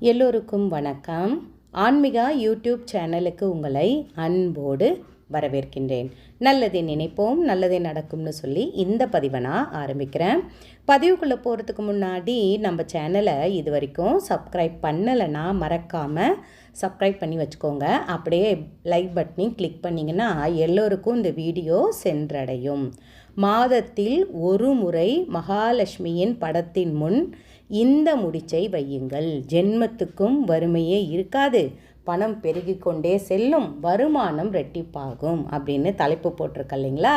எல்லோருக்கும் வணக்கம். ஆன்மிகா யூடியூப் சேனலுக்கு உங்களை அன்போடு வரவேற்கின்றேன். நல்லதை நினைப்போம் நல்லதே நடக்கும்னு சொல்லி இந்த பதிவை நான் ஆரம்பிக்கிறேன். பதிவுக்குள்ளே போகிறதுக்கு முன்னாடி நம்ம சேனலை இது வரைக்கும் சப்ஸ்கிரைப் பண்ணலைன்னா மறக்காமல் சப்ஸ்கிரைப் பண்ணி வச்சுக்கோங்க. அப்படியே லைக் பட்டனையும் கிளிக் பண்ணிங்கன்னா எல்லோருக்கும் இந்த வீடியோ சென்றடையும். மாதத்தில் ஒரு முறை மகாலட்சுமியின் படத்தின் முன் இந்த முடிச்சை வையுங்கள். ஜென்மத்துக்கும் வறுமையே இருக்காது. பணம் பெருகி கொண்டே செல்லும் வருமானம் ரெட்டிப்பாகும் அப்படின்னு தலைப்பு போட்டிருக்க இல்லைங்களா?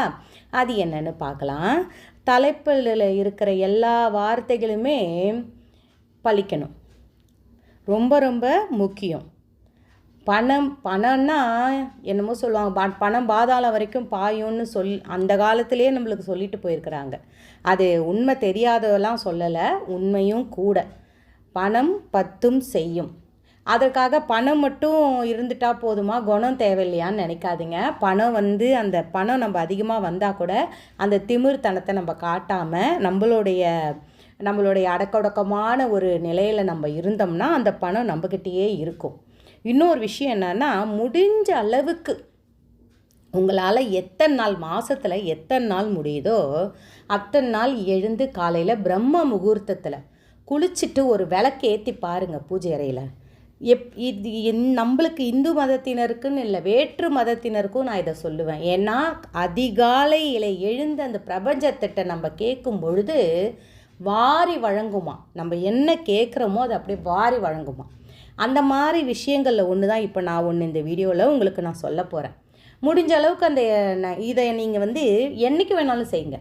அது என்னன்னு பார்க்கலாம். தலைப்பில் இருக்கிற எல்லா வார்த்தைகளுமே பழிக்கணும். ரொம்ப ரொம்ப முக்கியம். பணம் பணம்னா என்னமோ சொல்லுவாங்க. ப- பணம் பாதாளம் வரைக்கும் பாயும்னு சொல் அந்த காலத்திலே நம்மளுக்கு சொல்லிட்டு போயிருக்கிறாங்க. அது உண்மை தெரியாததெல்லாம் சொல்லலை உண்மையும் கூட. பணம் பத்தும் செய்யும். அதற்காக பணம் மட்டும் இருந்துட்டா போதுமா? குணம் தேவையில்லையான்னு நினைக்காதீங்க. பணம் வந்து அந்த பணம் நம்ம அதிகமாக வந்தால் கூட அந்த திமிர்த்தனத்தை நம்ம காட்டாமல் நம்மளுடைய நம்மளுடைய அடக்கொடக்கமான ஒரு நிலையில் நம்ம இருந்தோம்னா அந்த பணம் நம்மக்கிட்டேயே இருக்கும். இன்னொரு விஷயம் என்னன்னா முடிஞ்ச அளவுக்கு உங்களால் எத்தனை நாள் மாதத்தில் எத்தனை நாள் முடியுதோ அத்தனை நாள் எழுந்து காலையில் பிரம்ம முகூர்த்தத்தில் குளிச்சுட்டு ஒரு விளக்கு ஏற்றி பாருங்கள் பூஜை அறையில். எப் இது என்- நம்மளுக்கு இந்து மதத்தினருக்குன்னு இல்லை வேற்று மதத்தினருக்கும் நான் இதை சொல்லுவேன். ஏன்னா அதிகாலையில் எழுந்து அந்த பிரபஞ்சத்திட்ட நம்ம கேட்கும் பொழுது வாரி வழங்குமா. நம்ம என்ன கேட்குறோமோ அது அப்படியே வாரி வழங்குமா. அந்த மாதிரி விஷயங்களில் ஒன்று தான் இப்போ நான் ஒன்று இந்த வீடியோவில் உங்களுக்கு நான் சொல்ல போகிறேன் முடிஞ்ச அளவுக்கு அந்த இதை நீங்கள் வந்து என்னைக்கு வேணாலும் செய்யுங்க.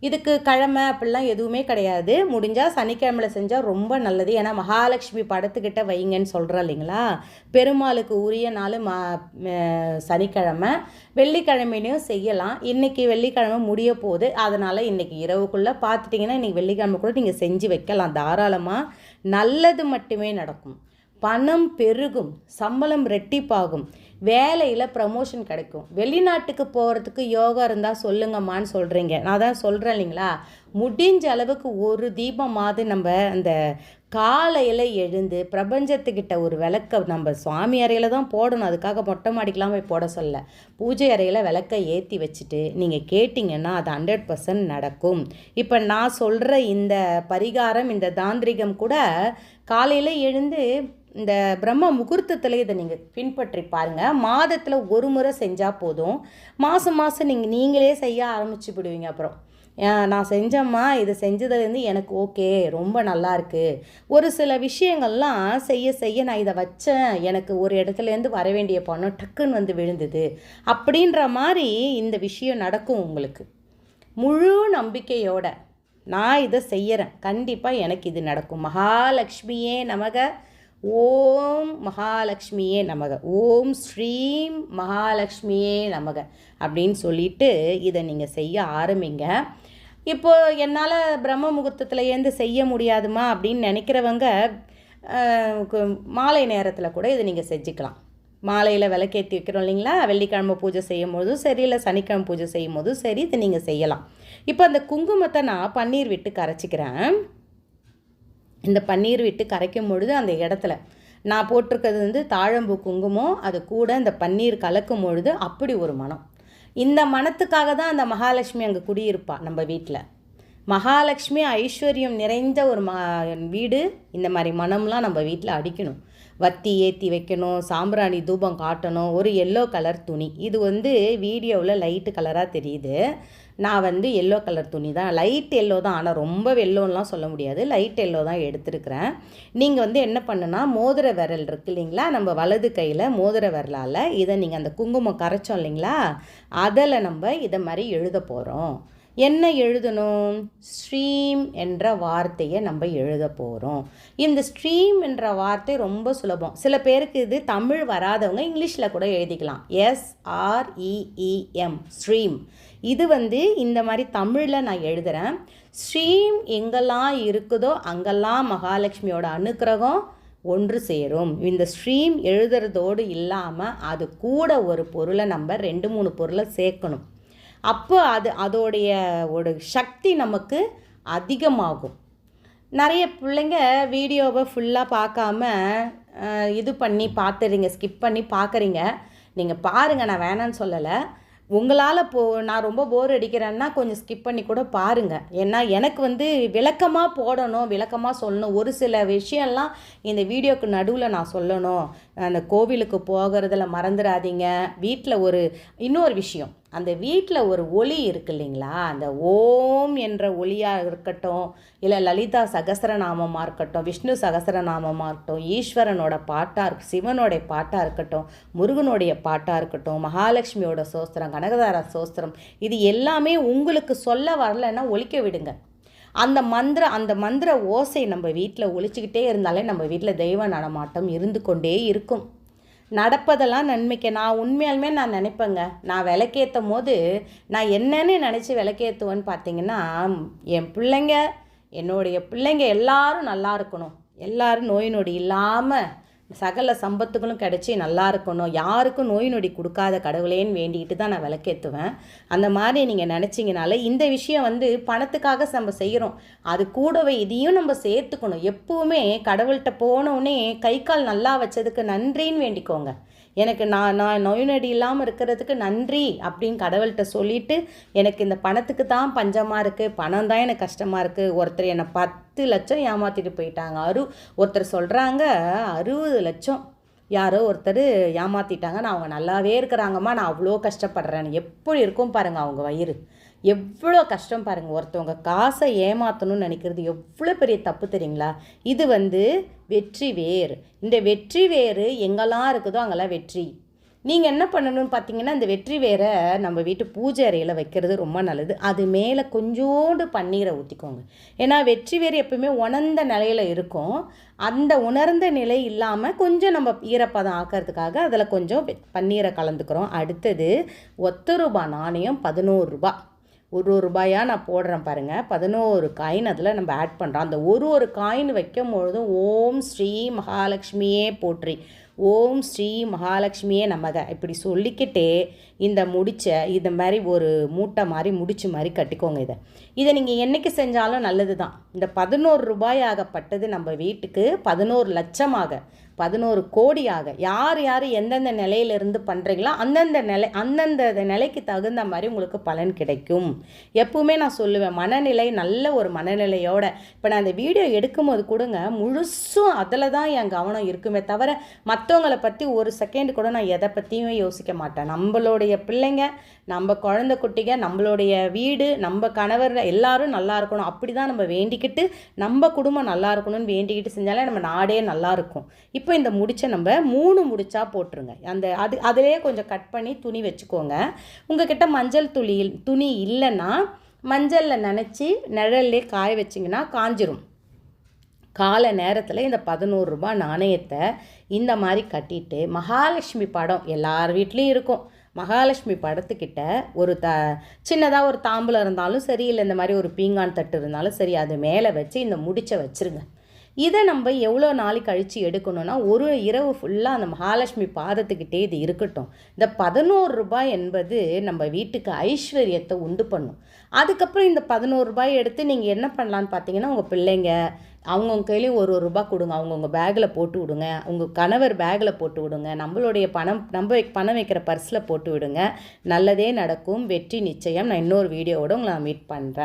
இதுக்கு கிழமை அப்படிலாம் எதுவுமே கிடையாது. முடிஞ்சால் சனிக்கிழமையில் செஞ்சால் ரொம்ப நல்லது. ஏன்னா மகாலட்சுமி படத்துக்கிட்ட வைங்கன்னு சொல்கிறோம் இல்லைங்களா? பெருமாளுக்கு உரிய நாள் மா ம- சனிக்கிழமை. வெள்ளிக்கிழமையிலையும் செய்யலாம். இன்றைக்கி வெள்ளிக்கிழமை முடிய போகுது. அதனால் இன்றைக்கி இரவுக்குள்ளே பார்த்துட்டிங்கன்னா இன்றைக்கி வெள்ளிக்கிழமை கூட நீங்கள் செஞ்சு வைக்கலாம். தாராளமாக நல்லது மட்டுமே நடக்கும். பணம் பெருகும் சம்பளம் ரெட்டிப்பாகும் வேலையில் ப்ரமோஷன் கிடைக்கும். வெளிநாட்டுக்கு போகிறதுக்கு யோகா இருந்தால் சொல்லுங்கம்மான்னு சொல்கிறீங்க நான் தான் சொல்கிறேன் இல்லைங்களா? முடிஞ்ச அளவுக்கு ஒரு தீபமாவது நம்ம அந்த காலையில் எழுந்து பிரபஞ்சத்துக்கிட்ட ஒரு விளக்க நம்ம சுவாமி அறையில் தான் போடணும். அதுக்காக மொட்டை மாடிக்கெலாம் போய் போட சொல்ல. பூஜை அறையில் விளக்கை ஏற்றி வச்சுட்டு நீங்கள் கேட்டிங்கன்னா அது ஹண்ட்ரட் பர்சன்ட் நடக்கும். இப்போ நான் சொல்கிற இந்த பரிகாரம் இந்த தாந்திரிகம் கூட காலையில் எழுந்து இந்த பிரம்ம முகூர்த்தத்தில் இதை நீங்கள் பின்பற்றி பாருங்கள் மாதத்தில் ஒரு முறை செஞ்சால் போதும். மாதம் மாதம் நீங்கள் நீங்களே செய்ய ஆரம்பிச்சு விடுவீங்க அப்புறம். நான் செஞ்சேம்மா இதை செஞ்சதுலேருந்து எனக்கு ஓகே ரொம்ப நல்லா இருக்குது ஒரு சில விஷயங்கள்லாம் செய்ய செய்ய நான் இதை வச்சேன். எனக்கு ஒரு இடத்துலேருந்து வர வேண்டிய பணம் டக்குன்னு வந்து விழுந்தது. அப்படின்ற மாதிரி இந்த விஷயம் நடக்கும் உங்களுக்கு. முழு நம்பிக்கையோட நான் இதை செய்கிறேன் கண்டிப்பாக எனக்கு இது நடக்கும். மகாலட்சுமியே நமக. ஓம் மகாலட்சுமியே நமக. ஓம் ஸ்ரீம் மகாலட்சுமியே நமக அப்படின்னு சொல்லிட்டு இதை நீங்கள் செய்ய ஆரம்பிங்க. இப்போ என்னால் பிரம்ம முகூர்த்தத்தில் ஏந்து செய்ய முடியாதுமா அப்படின்னு நினைக்கிறவங்க கு- மாலை நேரத்தில் கூட இதை நீங்கள் செஞ்சுக்கலாம். மாலையில் விளக்கேற்றி வைக்கிறோம் இல்லைங்களா? வெள்ளிக்கிழமை பூஜை செய்யும் போதும் சரி இல்லை சனிக்கிழமை பூஜை செய்யும் போதும் சரி இதை நீங்கள் செய்யலாம். இப்போ அந்த குங்குமத்தை நான் பன்னீர் விட்டு கரைச்சிக்கிறேன். இந்த பன்னீர் விட்டு கரைக்கும் பொழுது அந்த இடத்துல நான் போட்டிருக்கிறது வந்து தாழம்பூ குங்குமம் அது கூட இந்த பன்னீர் கலக்கும் பொழுது அப்படி ஒரு மனம். இந்த மனத்துக்காக தான் அந்த மகாலட்சுமி அங்கே குடியிருப்பா நம்ம வீட்டில் மகாலட்சுமி ஐஸ்வர்யம் நிறைந்த ஒரு ம வீடு இந்த மாதிரி மனம்லாம் நம்ம வீட்டில் அடிக்கணும். வத்தி ஏற்றி வைக்கணும் சாம்பிராணி தூபம் காட்டணும் ஒரு எல்லோ கலர் துணி. இது வந்து வீடியோவில் லைட்டு கலராக தெரியுது. நான் வந்து எல்லோ கலர் துணி தான். லைட் எல்லோ தான். ஆனால் ரொம்ப வெள்ளோன்லாம் சொல்ல முடியாது. லைட் எல்லோ தான் எடுத்துருக்குறேன். நீங்கள் வந்து என்ன பண்ணுனா மோதிர விரல் இருக்கு இல்லைங்களா? நம்ம வலது கையில் மோதிர விரலால் இதை நீங்கள் அந்த குங்குமம் கரைச்சோம் இல்லைங்களா? அதில் நம்ம இதை மாதிரி எழுத போகிறோம் என்ன எழுதணும்? ஸ்ட்ரீம் என்ற வார்த்தையை நம்ம எழுத போகிறோம் இந்த ஸ்ட்ரீம் என்ற வார்த்தை ரொம்ப சுலபம். சில பேருக்கு இது தமிழ் வராதவங்க இங்கிலீஷில் கூட எழுதிக்கலாம். எஸ்ஆர்இஇஎம் ஸ்ட்ரீம் இது வந்து இந்த மாதிரி தமிழில் நான் எழுதுகிறேன் ஸ்ட்ரீம் எங்கெல்லாம் இருக்குதோ அங்கெல்லாம் மகாலட்சுமியோட அனுக்கிரகம் ஒன்று சேரும். இந்த ஸ்ட்ரீம் எழுதுறதோடு இல்லாமல் அது கூட ஒரு பொருளை நம்ம ரெண்டு மூணு பொருளை சேர்க்கணும். அப்போ அது அதோடைய ஒரு சக்தி நமக்கு அதிகமாகும். நிறைய பிள்ளைங்க வீடியோவை ஃபுல்லாக பார்க்காம இது பண்ணி பார்த்துறீங்க ஸ்கிப் பண்ணி பார்க்குறீங்க. நீங்கள் பாருங்கள் நான் வேணான்னு சொல்லலை. உங்களால் போ நான் ரொம்ப போர் அடிக்கிறேன்னா கொஞ்சம் ஸ்கிப் பண்ணி கூட பாருங்கள் ஏன்னா எனக்கு வந்து விளக்கமாக போடணும் விளக்கமாக சொல்லணும். ஒரு சில விஷயம்லாம் இந்த வீடியோக்கு நடுவில் நான் சொல்லணும். அந்த கோவிலுக்கு போகிறதுல மறந்துடாதீங்க வீட்டில் ஒரு இன்னொரு விஷயம். அந்த வீட்டில் ஒரு ஒளி இருக்கு இல்லைங்களா? அந்த ஓம் என்ற ஒளியாக இருக்கட்டும் இல்லை லலிதா சகஸ்ரநாமமாக இருக்கட்டும் விஷ்ணு சகஸ்ரநாமமாக இருக்கட்டும் ஈஸ்வரனோட பாட்டாக இருக்கு சிவனோடைய பாட்டாக இருக்கட்டும் முருகனுடைய பாட்டாக இருக்கட்டும் மகாலட்சுமியோட சோஸ்திரம் கனகதார சோஸ்திரம் இது எல்லாமே உங்களுக்கு சொல்ல வரலைன்னா ஒழிக்க விடுங்க. அந்த மந்திர அந்த மந்திர ஓசை நம்ம வீட்டில் ஒழிச்சிக்கிட்டே இருந்தாலே நம்ம வீட்டில் தெய்வ நடமாட்டம் இருந்து கொண்டே இருக்கும். நடப்பதெல்லாம் நன்மைக்கு. நான் உண்மையாலுமே நான் நினைப்பேங்க. நான் விளக்கேற்றும் போது நான் என்னன்னு நினச்சி விளக்கேற்றுவேன்னு பார்த்தீங்கன்னா என் பிள்ளைங்க என்னுடைய பிள்ளைங்க எல்லாரும் நல்லா இருக்கணும். எல்லோரும் நோய் நொடி இல்லாமல் சகல சம்பத்துகளும் கிடச்சி நல்லா இருக்கணும். யாருக்கும் நோய் நொடி கொடுக்காத கடவுளேன்னு வேண்டிக்கிட்டு தான் நான் விளக்கேற்றுவேன் அந்த மாதிரி நீங்கள் நினச்சிங்கனால இந்த விஷயம் வந்து பணத்துக்காக நம்ம செய்கிறோம் அது கூடவே இதையும் நம்ம சேர்த்துக்கணும். எப்போவுமே கடவுள்கிட்ட போனோடனே கை கால் நல்லா வச்சதுக்கு நன்றின்னு வேண்டிக்கோங்க. எனக்கு நான் நான் நோய் நொடி இல்லாமல் இருக்கிறதுக்கு நன்றி அப்படின்னு கடவுள்கிட்ட சொல்லிட்டு எனக்கு இந்த பணத்துக்கு தான் பஞ்சமாக இருக்குது பணம் தான் எனக்கு கஷ்டமாக இருக்குது ஒருத்தர் என்னை பத்து லட்சம் ஏமாற்றிட்டு போயிட்டாங்க. அரு ஒருத்தர் சொல்கிறாங்க அறுபது லட்சம். யாரோ ஒருத்தர் ஏமாற்றிட்டாங்க நான் அவங்க நல்லாவே இருக்கிறாங்கம்மா. நான் அவ்வளோ கஷ்டப்படுறேன். எப்படி இருக்கும் பாருங்கள் அவங்க வயிறு. எவ்வளோ கஷ்டம் பாருங்கள் ஒருத்தவங்க காசை ஏமாற்றணும்னு நினைக்கிறது எவ்வளோ பெரிய தப்பு தெரியுங்களா? இது வந்து வெற்றி வேர் இந்த வெற்றி வேறு எங்கெல்லாம் இருக்குதோ அங்கெல்லாம் வெற்றி. நீங்கள் என்ன பண்ணணும்னு பார்த்தீங்கன்னா இந்த வெற்றி வேரை நம்ம வீட்டு பூஜை அறையில் வைக்கிறது ரொம்ப நல்லது. அது மேலே கொஞ்சோண்டு பன்னீரை ஊற்றிக்கோங்க ஏன்னா வெற்றி வேர் எப்பவுமே உணர்ந்த நிலையில் இருக்கும். அந்த உணர்ந்த நிலை இல்லாமல் கொஞ்சம் நம்ம ஈரப்பதம் ஆக்கிறதுக்காக அதில் கொஞ்சம் பன்னீரை கலந்துக்கிறோம். அடுத்தது ஒத்த ரூபாய் நாணயம் பதினோரு ரூபாய் ஒரு ஒரு ரூபாயாக நான் போடுறேன் பாருங்கள் பதினோரு காயின் அதில் நம்ம ஆட் பண்ணுறோம் அந்த ஒரு ஒரு காயின் வைக்கும் பொழுதும் ஓம் ஸ்ரீ மகாலட்சுமியே போற்றி. ஓம் ஸ்ரீ மகாலட்சுமியே நமக. இப்படி சொல்லிக்கிட்டே இந்த முடிச்ச இந்த மாதிரி ஒரு மூட்டை மாதிரி முடிச்சு மாதிரி கட்டிக்கோங்க இதை. இதை நீங்கள் என்னைக்கு செஞ்சாலும் நல்லது தான் இந்த பதினோரு ரூபாயாகப்பட்டது நம்ம வீட்டுக்கு பதினோரு லட்சமாக. பதினோரு கோடியாக யார் யார் எந்தெந்த நிலையிலிருந்து பண்ணுறீங்களோ அந்தந்த நிலை அந்தந்த நிலைக்கு தகுந்த மாதிரி உங்களுக்கு பலன் கிடைக்கும். எப்பவுமே நான் சொல்லுவேன் மனநிலை நல்ல ஒரு மனநிலையோட. இப்போ நான் இந்த வீடியோ எடுக்கும்போது கொடுங்க முழுசும் அதில் தான் என் கவனம் இருக்குமே தவிர மற்றவங்கள பற்றி ஒரு செகண்ட் கூட நான் எதை பற்றியும் யோசிக்க மாட்டேன். நம்மளுடைய பிள்ளைங்க நம்ம குழந்தை குட்டிங்க நம்மளுடைய வீடு நம்ம கணவர் எல்லாரும் நல்லா இருக்கணும். அப்படி தான் நம்ம வேண்டிக்கிட்டு நம்ம குடும்பம் நல்லா இருக்கணும்னு வேண்டிக்கிட்டு செஞ்சாலே நம்ம நாடே நல்லா இருக்கும். இப்போ இந்த முடிச்சை நம்ம மூணு முடிச்சா போட்டுருங்க. அந்த அது அதிலே கொஞ்சம் கட் பண்ணி துணி வச்சுக்கோங்க. உங்ககிட்ட மஞ்சள் துளி துணி இல்லைன்னா மஞ்சளில் நினச்சி நிழல்லே காய வச்சிங்கன்னா காஞ்சிரும். காலை நேரத்தில் இந்த பதினோரு ரூபா நாணயத்தை இந்த மாதிரி கட்டிட்டு மகாலட்சுமி படம் எல்லார் வீட்லேயும் இருக்கும். மகாலட்சுமி படத்துக்கிட்ட ஒரு த சின்னதாக ஒரு தாம்பூலம் இருந்தாலும் சரி இல்லை இந்த மாதிரி ஒரு பீங்கான் தட்டு இருந்தாலும் சரி அது மேலே வச்சு இந்த முடிச்சை வச்சுருங்க. இதை நம்ம எவ்வளோ நாளைக்கு கழித்து எடுக்கணும்னா ஒரு இரவு ஃபுல்லாக அந்த மகாலட்சுமி பாதத்துக்கிட்டே இது இருக்கட்டும். இந்த பதினோரு ரூபாய் என்பது நம்ம வீட்டுக்கு ஐஸ்வர்யத்தை உண்டு பண்ணும். அதுக்கப்புறம் இந்த பதினோரு ரூபாய் எடுத்து நீங்கள் என்ன பண்ணலான்னு பார்த்தீங்கன்னா உங்கள் பிள்ளைங்க அவங்கவுங்க கையிலையும் ஒரு ஒரு ரூபாய் கொடுங்க. அவங்கவுங்க பேக்கில் போட்டு விடுங்க. உங்கள் கணவர் பேக்கில் போட்டு விடுங்க. நம்மளுடைய பணம் நம்ம பணம் வைக்கிற பர்ஸில் போட்டு விடுங்க. நல்லதே நடக்கும். வெற்றி நிச்சயம். நான் இன்னொரு வீடியோவோட உங்களை நான் மீட் பண்ணுறேன்